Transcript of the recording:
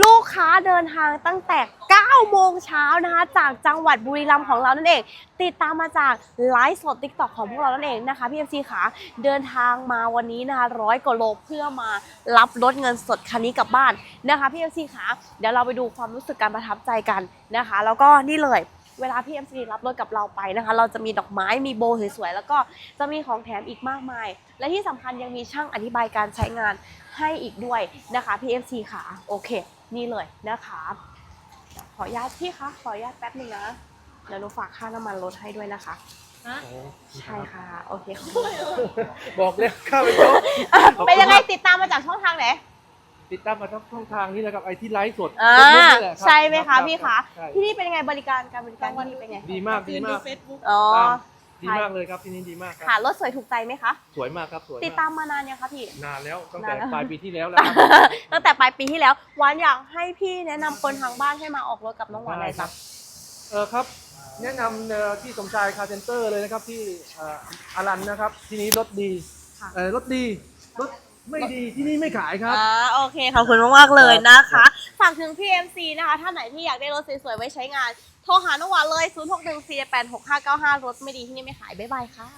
ลูกค้าเดินทางตั้งแต่ 9 โมงเช้านะคะ จากจังหวัดบุรีรัมย์ของเรานั่นเอง ติดตามมาจากไลฟ์สดติ๊กต็อกของพวกเรานั่นเองนะคะพี่เอ็มซีขาเดินทางมาวันนี้นะคะร้อยกว่าโลเพื่อมารับรถเงินสดคันนี้กลับบ้านนะคะพี่เอ็มซีขาเดี๋ยวเราไปดูความรู้สึกการประทับใจกันนะคะ แล้วก็นี่เลย เวลาพี่เอ็มซีรับรถกับเราไปนะคะ เราจะมีดอกไม้มีโบว์สวยๆแล้วก็จะมีของแถมอีกมากมาย และที่สำคัญยังมีช่างอธิบายการใช้งานให้อีกด้วยนะคะพี่เอ็มซีค่ะโอเค นี่เลยนะคะขออนุญาตพี่คะขออนุญาตแป๊บหนึงนะเดี๋ยวหนูฝากค่าน้ำมันรถให้ด้วยนะคะใช่ค่ะ โอเคขอบคุณบอกเลยข้าไปโจ๊กอะขอบคุณเป็นยังไงมากติดตามมาจากช่องทางไหน ติดตามมาทั้งช่องทางนี้นะครับไอที่ไลฟ์สดอ่าเฟซบุ๊กนี่แหละรับใช่ไหมรัคะบพี่คะใช่ที่นี่เป็นยังไงบริการการบริการที่นี่เป็นไงดีมากดีมากเฟซบุ๊กอ๋อ ตามดีมากเลยครับที่นี่ดีมากคค่ะรับรถสวยถูกใจไหมคะ สวยมากครับสวยกติดตามมานานยังคะพี่ นานแล้วตั้งแต่นานแล้ว ปลายปีที่แล้วแล้วครับ ตั้งแต่ปลายปีที่แล้ววานอยากให้พี่แนะนำคนทางบ้านให้มาออกรถกับน้องหวานหน่อยครัจ้ะบเออครับ แนะนำเอ่อที่สมชายคาร์เซนเตอร์เลยนะครับที่เอ่ออารันนะครับ ที่นี้รถดีค่ะ เออรถดีรถ ไม่ดีที่นี่ไม่ขายครับ อ่าโอเคขอบคุณมากๆเลยนะคะฝากถึงพี่ MC นะคะ ถ้าไหนที่อยากได้รถสวยๆไว้ใช้งาน โทรหาน้องหวานเลย 0 6 1 4 8 6 5 9 5 รถไม่ดีที่นี่ไม่ขาย บ๊ายบายค่ะ